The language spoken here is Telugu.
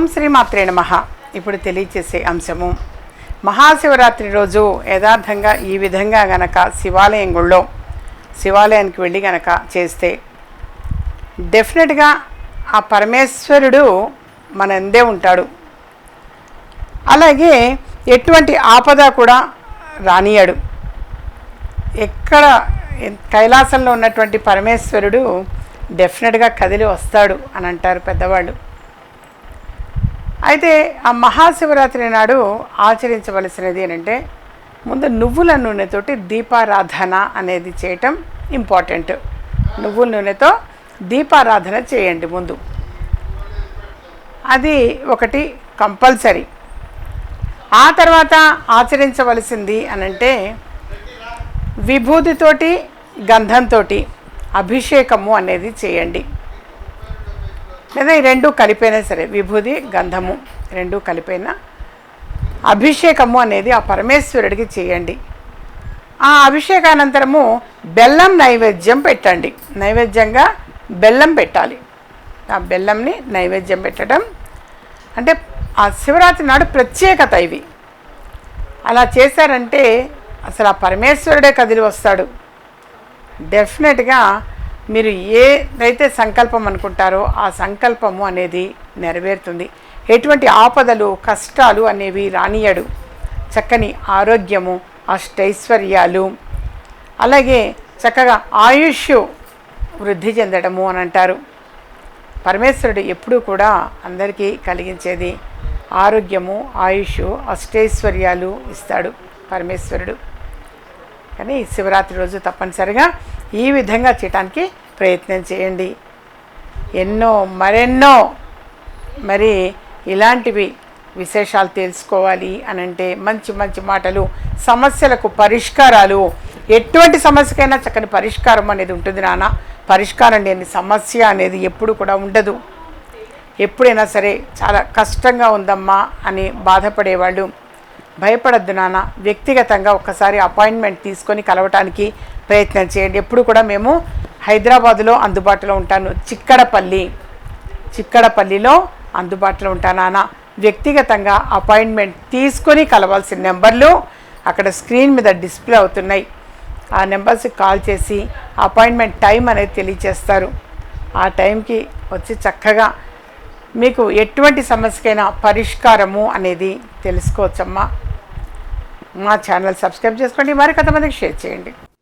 ఓం శ్రీ మాత్రే నమః. ఇప్పుడు తెలియచేసే అంశము మహాశివరాత్రి రోజు యథార్థంగా ఈ విధంగా గనక శివాలయం గుళ్ళో శివాలయానికి వెళ్ళి గనక చేస్తే డెఫినెట్గా ఆ పరమేశ్వరుడు మనందే ఉంటాడు. అలాగే ఎటువంటి ఆపద కూడా రానియాడు ఎక్కడ కైలాసంలో ఉన్నటువంటి పరమేశ్వరుడు డెఫినెట్గా కదిలి వస్తాడు అని అంటారు పెద్దవాళ్ళు. అయితే ఆ మహాశివరాత్రి నాడు ఆచరించవలసినది ఏంటంటే ముందు నువ్వుల నూనెతోటి దీపారాధన అనేది చేయటం ఇంపార్టెంట్. నువ్వుల నూనెతో దీపారాధన చేయండి ముందు. అది ఒకటి కంపల్సరీ. ఆ తర్వాత ఆచరించవలసింది అనంటే విభూతితోటి గంధంతో అభిషేకము అనేది చేయండి. లేదా ఈ రెండు కలిపైనా సరే విభూది గంధము రెండు కలిపైనా అభిషేకము అనేది ఆ పరమేశ్వరుడికి చేయండి. ఆ అభిషేకానంతరము బెల్లం నైవేద్యం పెట్టండి. నైవేద్యంగా బెల్లం పెట్టాలి. ఆ బెల్లంని నైవేద్యం పెట్టడం అంటే ఆ శివరాత్రి నాడు ప్రత్యేకత ఇవి. అలా చేశారంటే అసలు ఆ పరమేశ్వరుడే కదిలి వస్తాడు. డెఫినెట్గా మీరు ఏదైతే సంకల్పం అనుకుంటారో ఆ సంకల్పము అనేది నెరవేరుతుంది. ఎటువంటి ఆపదలు కష్టాలు అనేవి రానియడు చక్కని ఆరోగ్యము అష్టైశ్వర్యాలు అలాగే చక్కగా ఆయుష్ వృద్ధి చెందడము అని అంటారు. పరమేశ్వరుడు ఎప్పుడూ కూడా అందరికీ కలిగించేది ఆరోగ్యము ఆయుష్ అష్టైశ్వర్యాలు ఇస్తాడు పరమేశ్వరుడు. కానీ శివరాత్రి రోజు తప్పనిసరిగా ఈ విధంగా చేయటానికి ప్రయత్నం చేయండి. ఎన్నో మరెన్నో మరి ఇలాంటివి విశేషాలు తెలుసుకోవాలి అనంటే మంచి మంచి మాటలు సమస్యలకు పరిష్కారాలు ఎటువంటి సమస్యకైనా చక్కని పరిష్కారం అనేది ఉంటుంది నాన్న. పరిష్కారం లేని సమస్య అనేది ఎప్పుడు కూడా ఉండదు. ఎప్పుడైనా సరే చాలా కష్టంగా ఉందమ్మా అని బాధపడేవాళ్ళు. భయపడద్దు నాన్న. వ్యక్తిగతంగా ఒక్కసారి అపాయింట్మెంట్ తీసుకొని కలవటానికి ప్రయత్నం చేయండి. ఎప్పుడు కూడా మేము హైదరాబాదులో అందుబాటులో ఉంటాను. చిక్కడపల్లి. చిక్కడపల్లిలో అందుబాటులో ఉంటానా వ్యక్తిగతంగా అపాయింట్మెంట్ తీసుకొని కలవాల్సిన నెంబర్లు అక్కడ స్క్రీన్ మీద డిస్ప్లే అవుతున్నాయి. ఆ నెంబర్స్కి కాల్ చేసి అపాయింట్మెంట్ టైం అనేది తెలియచేస్తారు. ఆ టైంకి వచ్చి చక్కగా మీకు ఎటువంటి సమస్యకైనా పరిష్కారము అనేది తెలుసుకోవచ్చమ్మా. మా ఛానల్ సబ్స్క్రైబ్ చేసుకోండి. మరి కొంతమందికి షేర్ చేయండి.